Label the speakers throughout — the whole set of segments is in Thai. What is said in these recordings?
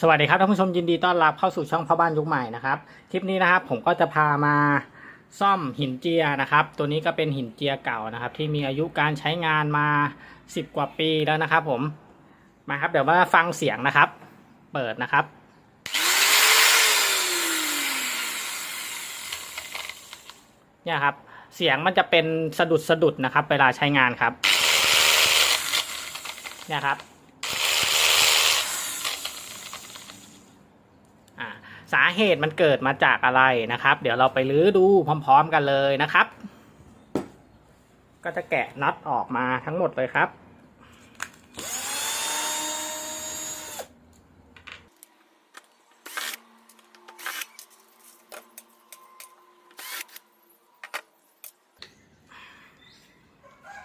Speaker 1: สวัสดีครับท่านผู้ชมยินดีต้อนรับเข้าสู่ช่องพ่อบ้านยุคใหม่นะครับคลิปนี้นะครับผมก็จะพามาซ่อมหินเจียนะครับ ตัวนี้ก็เป็นหินเจียเก่านะครับ ที่มีอายุการใช้งานมา 10 กว่าปีแล้วนะครับ ผมมาครับเดี๋ยวมาฟังเสียงนะครับ เปิดนะครับ เนี่ยครับ เสียงมันจะเป็นสะดุดสะดุดนะครับ เวลาใช้งานครับ เนี่ยครับ อ่าสาเหตุมันเกิดมาจากอะไรนะครับ เดี๋ยวเราไปลื้อดูพร้อม ๆ กันเลยนะครับ ก็จะแกะน็อตออกมาทั้งหมดเลยครับ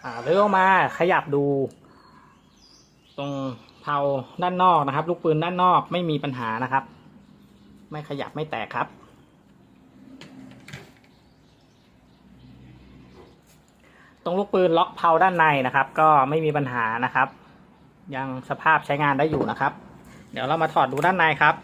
Speaker 1: อ่าลื้อออกมาขยับดู ตรงเพาด้านนอกนะครับ ลูกปืนด้านนอกไม่มีปัญหานะครับ ไม่ขยับไม่แตกครับ ตรงลูกปืนล็อกเพาด้านในนะครับ ก็ไม่มีปัญหานะครับ ยังสภาพใช้งานได้อยู่นะครับ เดี๋ยวเรามาถอดดูด้านในครับ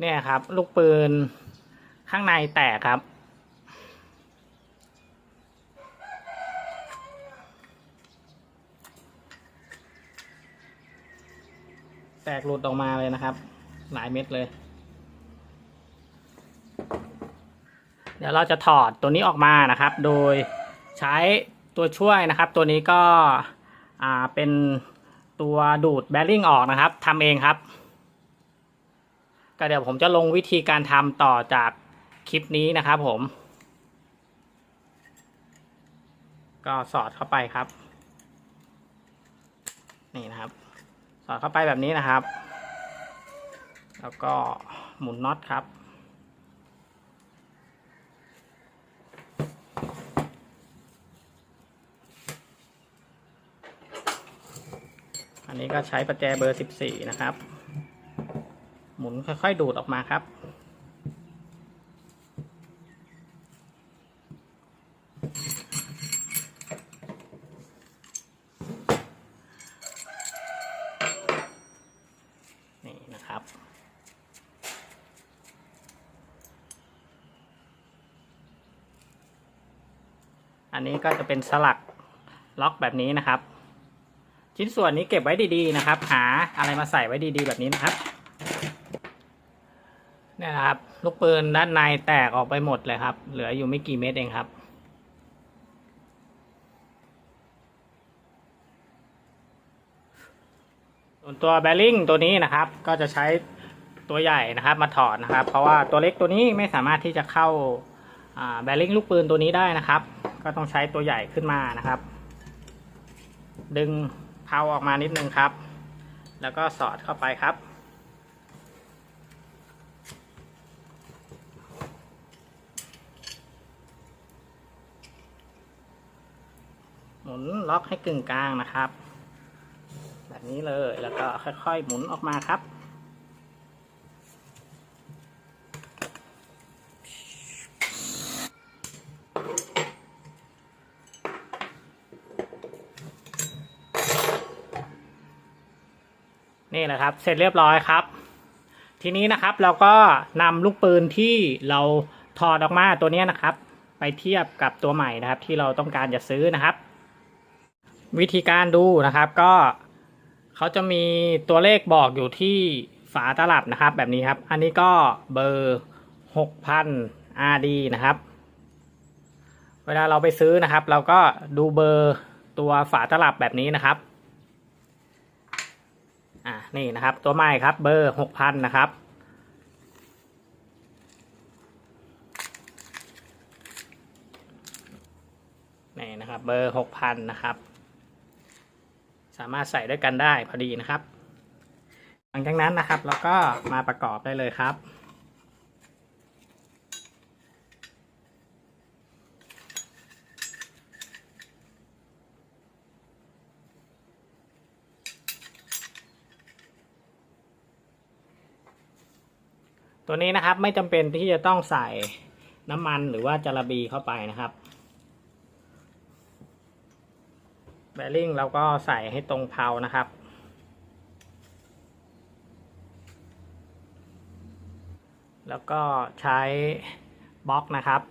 Speaker 1: เนี่ยครับ ลูกปืนข้างในแตกครับ แตกหลุดออกมาเลยนะครับ หลายเม็ดเลย เดี๋ยวเราจะถอดตัวนี้ออกมานะครับ โดยใช้ตัวช่วยนะครับ ตัวนี้ก็เป็นตัวดูดแบริ่งออกนะครับทำเองครับ ก็เดี๋ยวผมจะลงวิธีการทำต่อจากคลิปนี้นะครับผม ก็สอดเข้าไปครับ นี่นะครับ สอดเข้าไปแบบนี้นะครับ แล้วก็หมุนน็อตครับอันนี้ก็ใช้ประแจเบอร์ 14 นะครับ มุนค่อยๆ ดูดออกมาครับ นี่นะครับ อันนี้ก็จะเป็นสลักล็อกแบบนี้นะครับ ชิ้นส่วนนี้เก็บไว้ดีๆนะครับ หาอะไรมาใส่ไว้ดีๆแบบนี้นะครับ นี่ยนะครับลูกปืนด้านในแตกออกไปหมดเลยครับ เหลืออยู่ไม่กี่เม็ดเองครับส่วนตัวแบริ่งตัวนี้นะครับ ก็จะใช้ตัวใหญ่นะครับมาถอดนะครับ เพราะว่าตัวเล็กตัวนี้ไม่สามารถที่จะเข้าแบริ่งลูกปืนตัวนี้ได้นะครับ ก็ต้องใช้ตัวใหญ่ขึ้นมานะครับ ดึงเพาออกมานิดนึงครับ แล้วก็สอดเข้าไปครับ หมุน ล็อกให้กึ่งกลางนะครับ แบบนี้เลยแล้วก็ค่อยๆหมุนออกมาครับ นี่แหละครับ เสร็จเรียบร้อยครับ ทีนี้นะครับเราก็นำลูกปืนที่เราถอดออกมาตัวนี้นะครับ ไปเทียบกับตัวใหม่นะครับ ที่เราต้องการจะซื้อนะครับ วิธีการดูนะครับก็เขาจะมีตัวเลขบอกอยู่ที่ฝาตลับนะครับ แบบนี้ครับ อันนี้ก็เบอร์6,000 RD นะครับ เวลาเราไปซื้อนะครับ เราก็ดูเบอร์ตัวฝาตลับแบบนี้นะครับอ่านี่นะครับ ตัวใหม่ครับเบอร์6,000นะครับนี่นะครับ เบอร์6,000นะครับามารถใส่ด้วยกันได้พอดีนะครับ หลังจากนั้นนะครับเราก็มาประกอบได้เลยครับตัวนี้นะครับไม่จำเป็นที่จะต้องใส่น้ำมันหรือว่าจาระบีเข้าไปนะครับ แบริ่งเราก็ใส่ให้ตรงเพลานะครับ แล้วก็ใช้บล็อกนะครับ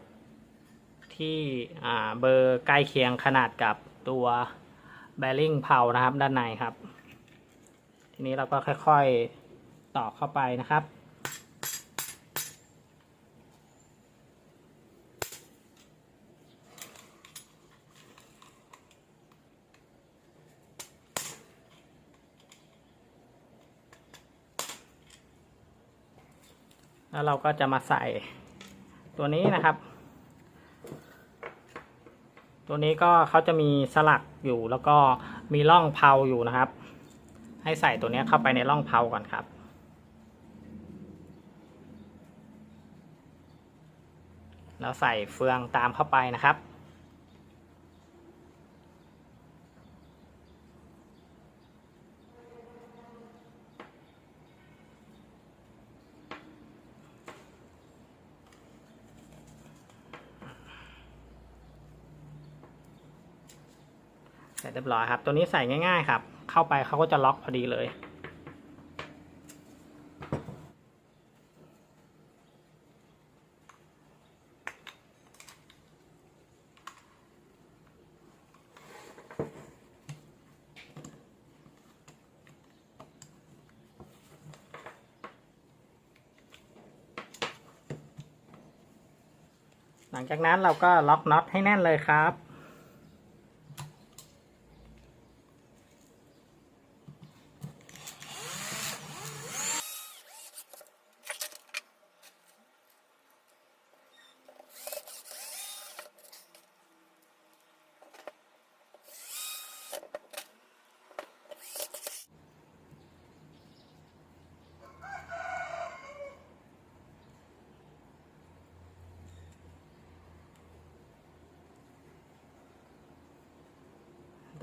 Speaker 1: ที่เบอร์ใกล้เคียงขนาดกับตัวแบริ่งเพลานะครับด้านในครับ ทีนี้เราก็ค่อยๆตอกเข้าไปนะครับ แล้วเราก็จะมาใส่ตัวนี้นะครับ ตัวนี้ก็เขาจะมีสลักอยู่แล้วก็มีร่องเพลาอยู่นะครับ ให้ใส่ตัวนี้เข้าไปในร่องเพลาก่อนครับ แล้วใส่เฟืองตามเข้าไปนะครับ สร็จเรียบร้อยครับ ตัวนี้ใส่ง่าย ๆ ครับ เข้าไปเขาก็จะล็อกพอดีเลย หลังจากนั้นเราก็ล็อกน็อตให้แน่นเลยครับ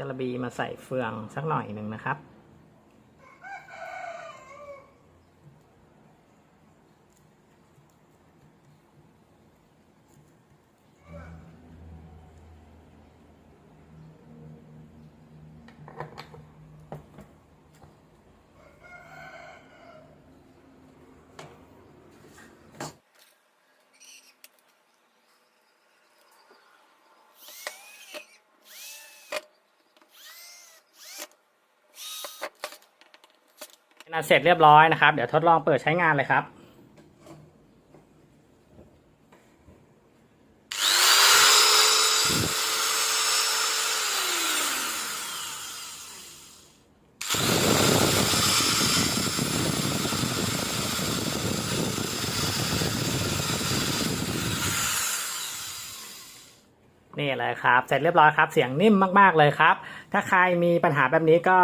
Speaker 1: กระบีมาใส่เฟืองสักหน่อยหนึ่งนะครับ เสร็จเรียบร้อยนะครับ เดี๋ยวทดลองเปิดใช้งานเลยครับ นี่เลยครับ เสร็จเรียบร้อยครับ เสียงนิ่มมากๆเลยครับ ถ้าใครมีปัญหาแบบนี้ก็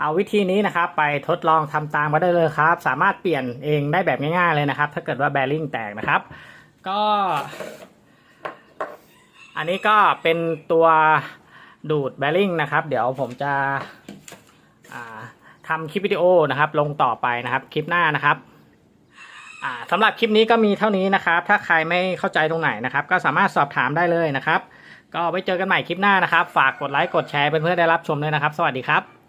Speaker 1: เอาวิธีนี้นะครับ ไปทดลองทำตามมาได้เลยครับ สามารถเปลี่ยนเองได้แบบง่ายๆเลยนะครับ ถ้าเกิดว่าแบริ่งแตกนะครับ ก็ อันนี้ก็เป็นตัวดูดแบริ่งนะครับ เดี๋ยวผมจะอ่าทำคลิปวิดีโอนะครับ ลงต่อไปนะครับคลิปหน้านะครับอ่าสำหรับคลิปนี้ก็มีเท่านี้นะครับ ถ้าใครไม่เข้าใจตรงไหนนะครับ ก็สามารถสอบถามได้เลยนะครับ ก็ไว้เจอกันใหม่คลิปหน้านะครับ ฝากกดไลค์กดแชร์เพื่อนๆได้รับชมด้วยนะครับ สวัสดีครับ